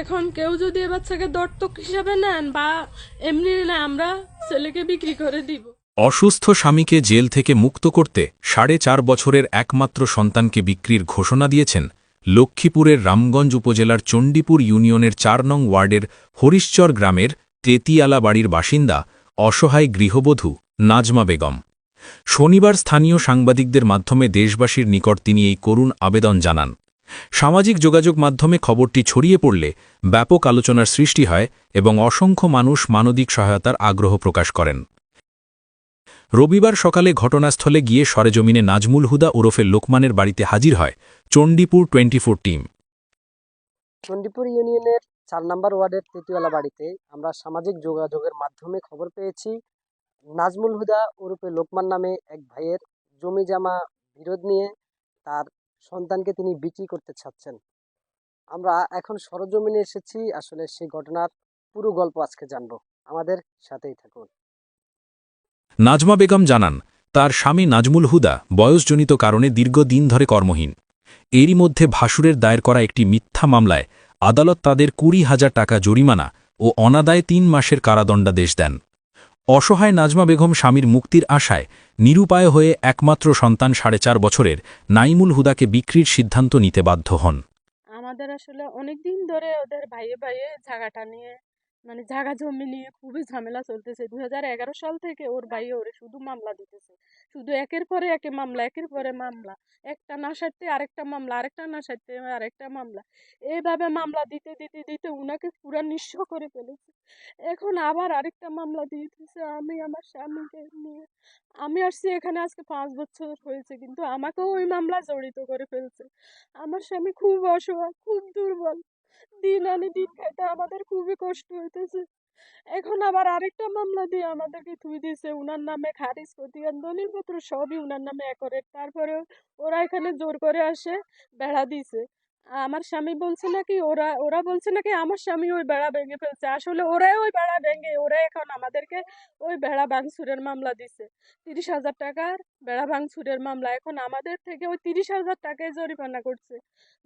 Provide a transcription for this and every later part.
এখন কেউ যদি এ বাচ্চাকে দত্তক হিসাবে নেন বা এমনি না আমরা ছেলেকে বিক্রি করে দিব। অসুস্থ স্বামীকে জেল থেকে মুক্ত করতে সাড়ে চার বছরের একমাত্র সন্তানকে বিক্রির ঘোষণা দিয়েছেন লক্ষ্মীপুরের রামগঞ্জ উপজেলার চণ্ডীপুর ইউনিয়নের চার নং ওয়ার্ডের হরিশ্চর গ্রামের তেতিয়ালা বাড়ির বাসিন্দা অসহায় গৃহবধূ নাজমা বেগম। শনিবার স্থানীয় সাংবাদিকদের মাধ্যমে দেশবাসীর নিকট তিনি এই করুণ আবেদন জানান। সামাজিক যোগাযোগ মাধ্যমে খবরটি ছড়িয়ে পড়লে ব্যাপক আলোচনার সৃষ্টি হয় এবং অসংখ্য মানুষ মানবিক সহায়তার আগ্রহ প্রকাশ করেন। রবিবার সকালে ঘটনাস্থলে গিয়ে সরেজমিনে নাজমুল হুদা ওরফে লোকমানের বাড়িতে হাজির হয় চণ্ডীপুর টোয়েন্টি টিম। চণ্ডীপুর ইউনিয়নের চার নম্বর ওয়ার্ডের তেতুয়ালা বাড়িতে আমরা সামাজিক যোগাযোগের মাধ্যমে খবর পেয়েছি। নাজমুল হুদা ওরফে লোকমান নামে এক ভাইয়ের জমি জামা, বিরোধ নিয়ে তার সন্তানকে তিনি বিক্রি করতে চাচ্ছেন। আমরা এখন সরজমিনে এসেছি, আসলে সেই ঘটনার পুরো গল্প আজকে জানব। আমাদের সাথেই থাকুন। নাজমা বেগম জানান, তার স্বামী নাজমুল হুদা বয়সজনিত কারণে দীর্ঘদিন ধরে কর্মহীন। এরই মধ্যে ভাসুরের দায়ের করা একটি মিথ্যা মামলায় আদালত তাদের কুড়ি হাজার টাকা জরিমানা ও অনাদায় তিন মাসের কারাদণ্ডাদেশ দেন। অসহায় নাজমা বেগম স্বামীর মুক্তির আশায় নিরুপায় হয়ে একমাত্র সন্তান সাড়ে চার বছরের নাইমুল হুদাকে বিক্রির সিদ্ধান্ত নিতে বাধ্য হন। আমাদের আসলে অনেকদিন ধরে ওদের ভাইয়ে ভাইয়ে জায়গাটা নিয়ে মানে জায়গা জমি নিয়ে খুবই ঝামেলা চলতেছে। দু হাজার এগারো সাল থেকে ওর ভাই ওরে শুধু মামলা দিতেছে। শুধু একের পরে একে মামলা, একের পরে মামলা। একটা না সারতে আরেকটা মামলা, আরেকটা না সারতে আরেকটা মামলা। এইভাবে মামলা দিতে দিতে দিতে উনাকে পুরা নিঃস্ব করে ফেলেছে। এখন আবার আরেকটা মামলা দিয়ে দিতেছে আমি আমার স্বামীকে নিয়ে। আমি আসছি এখানে আজকে পাঁচ বছর হয়েছে কিন্তু আমাকেও ওই মামলা জড়িত করে ফেলছে। আমার স্বামী খুব অসহায়, খুব দুর্বল। দিন আনি দিন খাইতে আমাদের খুবই কষ্ট হইতেছে। এখন আবার আরেকটা মামলা দিয়ে আমাদেরকে থুই দিয়েছে উনার নামে খারিজ প্রতিকার দলিলপত্র সবই উনার নামে করে। তারপরে ওরা এখানে জোর করে আসে, বেড়া দিছে। আমার স্বামী বলছে নাকি ওরা ওরা বলছে নাকি আমার স্বামী ওই বেড়া ভেঙে ফেলছে। আসলে ওরাই ওই বেড়া ভেঙে ওরা এখন আমাদেরকে ওই বেড়া ভাঙচুরের মামলা দিছে। তিরিশ হাজার টাকার বেড়া ভাঙচুরের মামলা। এখন আমাদের থেকে ওই তিরিশ হাজার টাকায় জরিমানা করছে।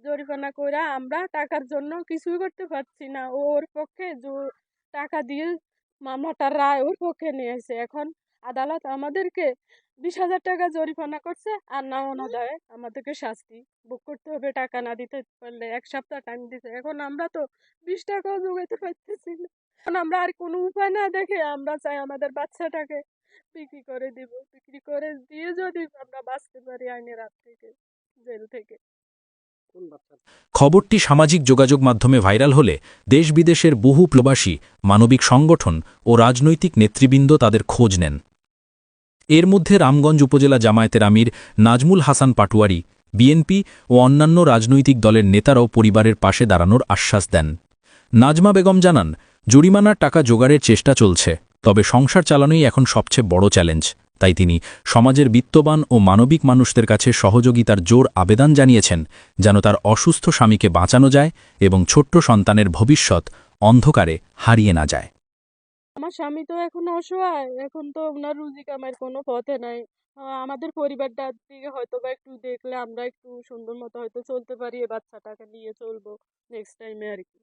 জরিমানা করে আমরা টাকার জন্য কিছুই করতে পারছি না। ওর পক্ষে টাকা দিয়ে মামলাটার রায় ওর পক্ষে নিয়েছে এখন আদালত আমাদেরকে বিশ হাজার টাকা জরিমানা করছে আর না অনাদায়ে আমাদেরকে শাস্তি বুক করতে হবে টাকা না দিতে পারলে এক সপ্তাহ টাইম দিতে। এখন আমরা তো বিশ টাকাও জোগাইতে পারতেছি না। এখন আমরা আর কোনো উপায় না দেখে আমরা চাই আমাদের বাচ্চাটাকে বিক্রি করে দিব। বিক্রি করে দিয়ে যদি আমরা বাঁচতে পারি আইনের হাত থেকে জেল থেকে। খবরটি সামাজিক যোগাযোগ মাধ্যমে ভাইরাল হলে দেশ বিদেশের বহু প্রবাসী মানবিক সংগঠন ও রাজনৈতিক নেতৃবৃন্দ তাদের খোঁজ নেন। এর মধ্যে রামগঞ্জ উপজেলা জামায়াতের আমির নাজমুল হাসান পাটুয়ারি, বিএনপি ও অন্যান্য রাজনৈতিক দলের নেতারাও পরিবারের পাশে দাঁড়ানোর আশ্বাস দেন। নাজমা বেগম জানান, জরিমানার টাকা জোগাড়ের চেষ্টা চলছে, তবে সংসার চালানোই এখন সবচেয়ে বড় চ্যালেঞ্জ। তাই তিনি সমাজের বিত্তবান ও মানবিক মানুষদের কাছে সহযোগিতার জোর আবেদন জানিয়েছেন, যেন তার অসুস্থ স্বামীকে বাঁচানো যায় এবং ছোট্ট সন্তানের ভবিষ্যৎ অন্ধকারে হারিয়ে না যায়। আমার স্বামী তো এখন অসহায়, এখন তো ওনার রুজি কামার কোনো পথে নাই। আমাদের পরিবারটার দিকে হয়তো বা একটু দেখলে আমরা একটু সুন্দর মতো হয়তো চলতে পারি, এ বাচ্চাটাকে নিয়ে চলবো নেক্সট টাইমে আর কি।